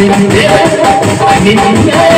Menina, menina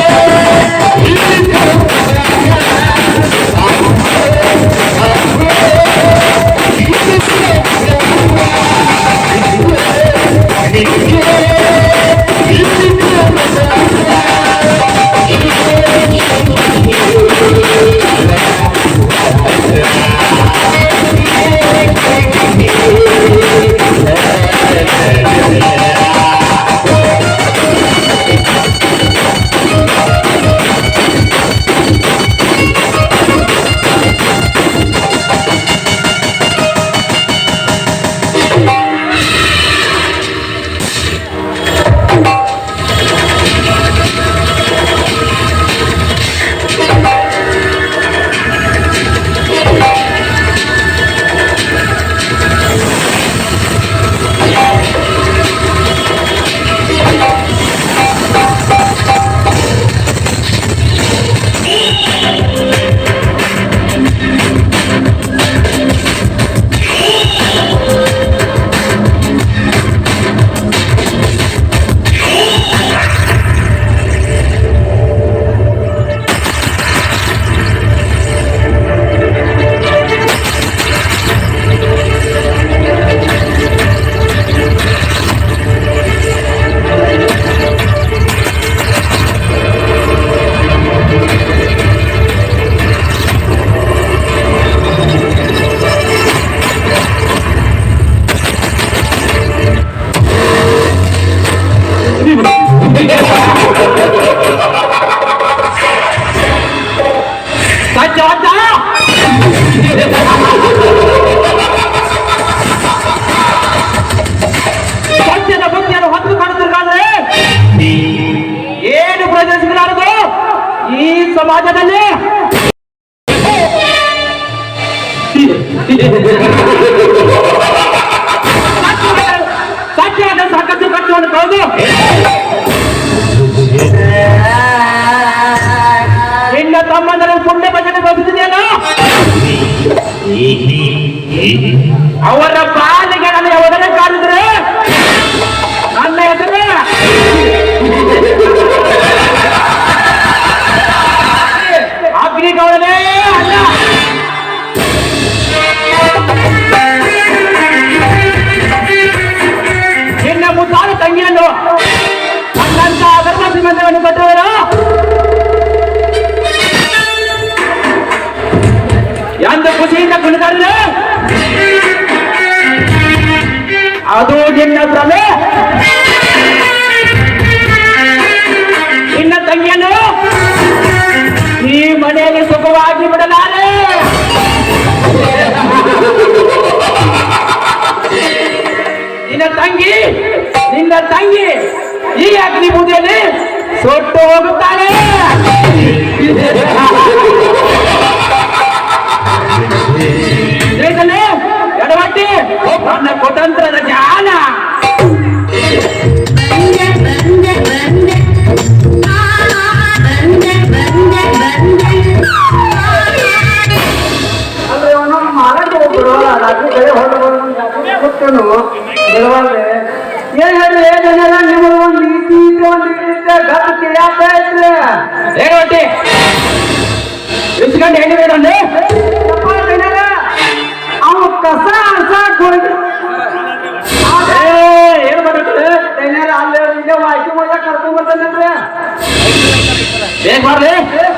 ಅಜ್ಜ ಸತ್ಯದ ಬುದ್ಧಿಯನ್ನು ಹೊತ್ತು ಕಾಣುತ್ತಿರಗಾದ್ರೆ ಏನು ಪ್ರದರ್ಶಿಸಲಾರದು ಈ ಸಮಾಜದಲ್ಲಿ ಅವರ ನಿನ್ನ ಭ್ರಮೆ ನಿನ್ನ ತಂಗಿಯನ್ನು ಈ ಮನೆಯಲ್ಲಿ ಸುಖವಾಗಿ ಬಿಡಲಾರೆ. ನಿನ್ನ ತಂಗಿ ನಿನ್ನ ತಂಗಿ ಈ ಅಗ್ನಿ ಬೂದಿಯಲ್ಲಿ ಸೊಟ್ಟು ಹೋಗುತ್ತಾಳೆ. ಹೊರಟು ಕುತಂತ್ರದ ಬಿಡವಾದ್ರೆ ಏನ್ ಹೇಳ್ರಿ ಏನೆಲ್ಲ ನಿಮ್ಮ ಒಂದು ರೀತಿ ಒಂದು ನೀತಿ ಗಪ್ ಇದ್ರೆ ಇಸ್ಕೊಂಡು ಅವನು ಕಸ ಏನು ಮಾಡ್ಬೇಕು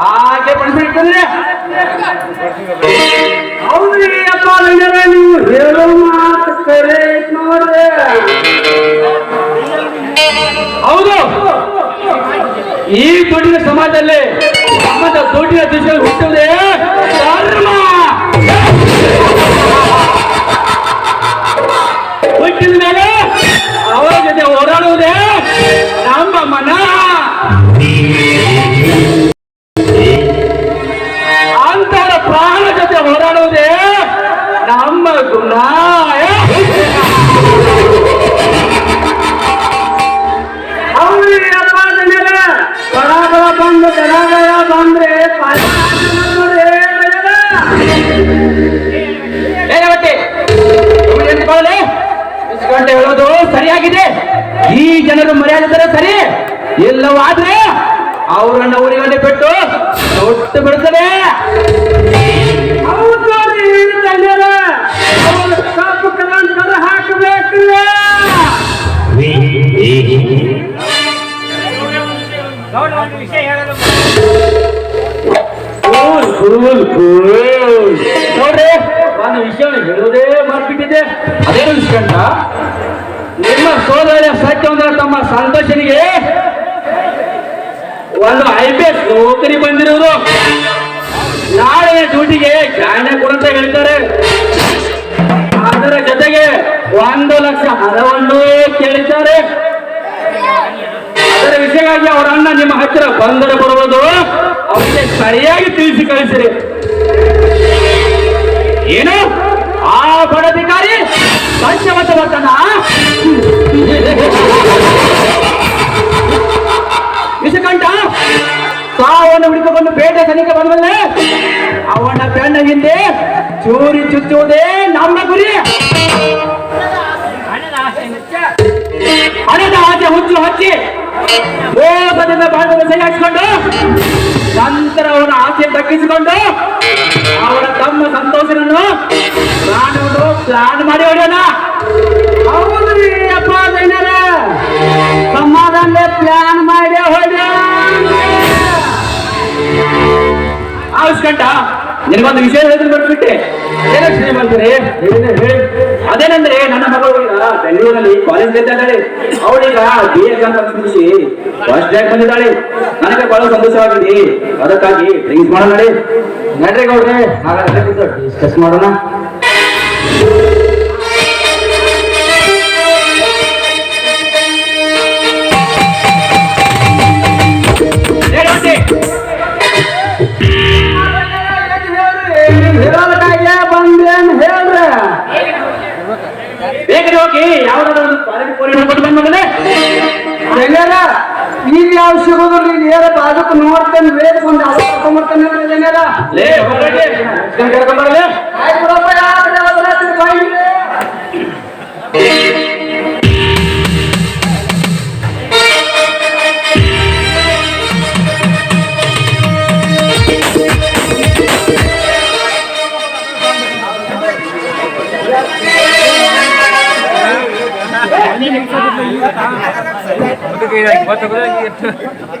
ಹಾಗೆ ಗಣ್ಯರೇ, ನೀವು ಹೇಳೋ ಮಾತು ಕರೆ ಹೌದು. ಈ ದುಡ್ಡಿನ ಸಮಾಜದಲ್ಲಿ ಸಮಾಜ ದುಡ್ಡಿನ ದೃಶ್ಯ ಹುಟ್ಟುವುದೇ ಇಲ್ಲವಾದ್ರೆ ಅವರನ್ನ ಊರಿಗಂಡೆ ಬಿಟ್ಟು ತೊಟ್ಟು ಬಿಡ್ತದೆ ನೋಡ್ರಿ ಒಂದು ವಿಷಯ ಹೇಳುವುದೇ ಮಾಡ್ಬಿಟ್ಟಿದೆ ಅದೇನು ಅಂತ? ನಿಮ್ಮ ಸೋದರ ಸತ್ಯವಂತರ ತಮ್ಮ ಸಂತೋಷನಿಗೆ ಒಂದು ಐ ಪಿ ಎಸ್ ನೌಕರಿ ಬಂದಿರುವುದು ನಾಳೆ ಡ್ಯೂಟಿಗೆ ಜಾಣೆ ಕೊಡಂತ ಹೇಳ್ತಾರೆ. ಅದರ ಜೊತೆಗೆ ಒಂದು ಲಕ್ಷ ಹಣವನ್ನು ಕೇಳಿದ್ದಾರೆ. ಅದರ ವಿಷಯವಾಗಿ ಅವರ ಅಣ್ಣ ನಿಮ್ಮ ಹತ್ತಿರ ಬಂದರೆ ಬರುವುದು ಅವರಿಗೆ ಸರಿಯಾಗಿ ತಿಳಿಸಿ ಕಳಿಸಿರಿ. ಏನು? ಆ ಬಡಧಿಕಾರಿ ಹುಡುಕಿಕೊಂಡು ಬೇಟೆ ಸನಿಕ ಬಂದಲ್ಲೇ ಅವನ ಬೆನ್ನ ಹಿಂದೆ ಚೂರಿ ಚುಚ್ಚುವುದೇ ನಮ್ಮ ಗುರಿ ಹಣದ ಆಸೆ ಹುಚ್ಚು ಹಚ್ಚಿ ಮೋಸದಿಂದ ಬಾಳನ್ನು ಸಹಿ ಹಾಕಿಕೊಂಡು ನಂತರ ಅವನ ಆಸೆ ದಕ್ಕಿಸಿಕೊಂಡು ಅವನ ತಮ್ಮ ಸಂತೋಷನನ್ನು ಪ್ರಾಣವನ್ನು ಪ್ಲಾನ್ ಮಾಡಿ ಹೊಡೆಯೋಣ ಹೌದ್ರಿ ಅಪ್ಪ ಗಣ್ಯರೇ, ಸಮಾಧಾನ ಪ್ಲಾನ್ ಮಾಡಿ ಹೊಡ್ಯ ಆವಿಸ್ಕಂಟ ನಿನಗೊಂದು ವಿಷಯ ಹೇಳಿದ್ರು ಬರ್ಬಿಟ್ಟೆ ಏನೋ ಹೇಳಿದ್ರೆ ಹೇಳಿ. ಅದೇನಂದ್ರೆ, ನನ್ನ ಮಗಳು ಈಗ ಬೆಂಗಳೂರಲ್ಲಿ ಕಾಲೇಜ್ ಇದ್ದಾಳೆ. ಅವಳೀಗ ಬಿ ಅಂತ ಮುಗಿಸಿ ಫಸ್ಟ್ ರ್ಯಾಂಕ್ ಬಂದಿದ್ದಾಳೆ. ನನಗೆ ಬಹಳ ಸಂತೋಷವಾಗಿದೆ. ಅದಕ್ಕಾಗಿ ಡ್ರಿಂಕ್ಸ್ ಮಾಡೋಣ ನಡಿ ನಡ್ರಿ ಗೌಡ್ರೆ, ಹಾಗಾದ್ರೆ ಡಿಸ್ಕಸ್ ಮಾಡೋಣ. ಸಿಗೋದಿಲ್ಲ ಈಗ ಏನ ಬಾಜುಕ್ ನೋಡ್ತೇನೆ ವೇದ ಒಂದು ಅವ್ರು ಕರ್ಕೊಂಡ್ಬರ್ತಾನೆ ಜನರ ಲೇ ಹೊರಗೆ ಕರ್ಕೊಂಡ್ಬರಲೇ ಆಯ್ತು ಬಿಡಪ್ಪ ಯಾವ್ದು ಯಾವ್ದು ರಾತ್ರಿ ಬಾಯಿ ಗೊತ್ತಾಗೋದು